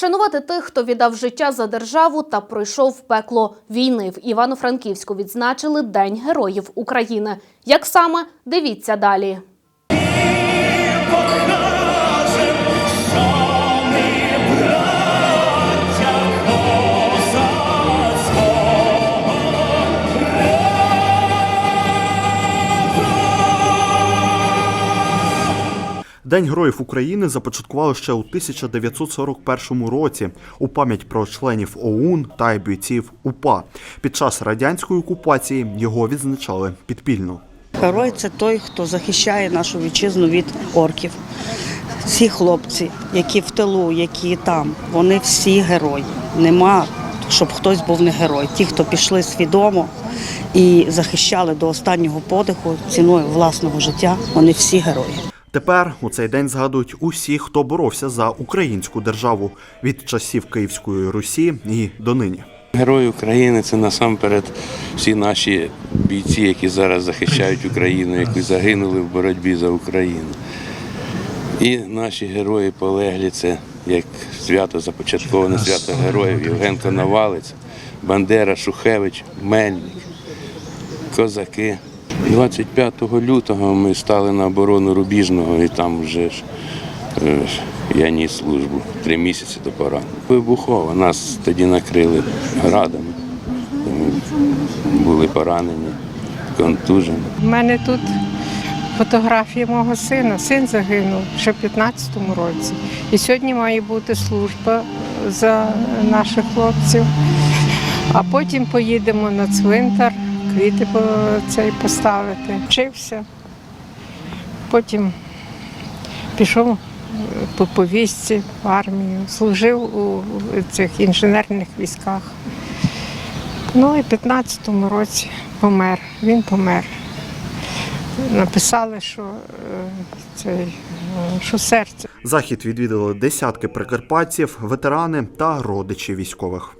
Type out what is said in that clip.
Вшанувати тих, хто віддав життя за державу та пройшов пекло війни в Івано-Франківську відзначили День Героїв України. Як саме дивіться далі. День Героїв України започаткували ще у 1941 році у пам'ять про членів ОУН та бійців УПА. Під час радянської окупації його відзначали підпільно. Герой це той, хто захищає нашу вітчизну від орків. Всі хлопці, які в тилу, які там, вони всі герої. Нема, щоб хтось був не герой. Ті, хто пішли свідомо і захищали до останнього подиху ціною власного життя, вони всі герої. Тепер у цей день згадують усі, хто боровся за українську державу від часів Київської Русі і донині. Герої України це насамперед всі наші бійці, які зараз захищають Україну, які загинули в боротьбі за Україну. І наші герої полеглі це як свято започатковане свято героїв Євген Коновалець, Бандера, Шухевич, Мельник, козаки. 25 лютого ми стали на оборону Рубіжного і там вже ж е, я ніс службу три місяці до поранення. Вибухово, нас тоді накрили градами, були поранені, контужені. У мене тут фотографія мого сина. Син загинув ще в 15-му році. І сьогодні має бути служба за наших хлопців. А потім поїдемо на цвинтар, квіти цей поставити. Вчився. Потім пішов е, по повістці в армію, служив у цих інженерних військах. Ну і в 15-му році помер. Він помер. Написали, що, е, цей, е, що серце Захід відвідали десятки прикарпатців, ветерани та родичі військових.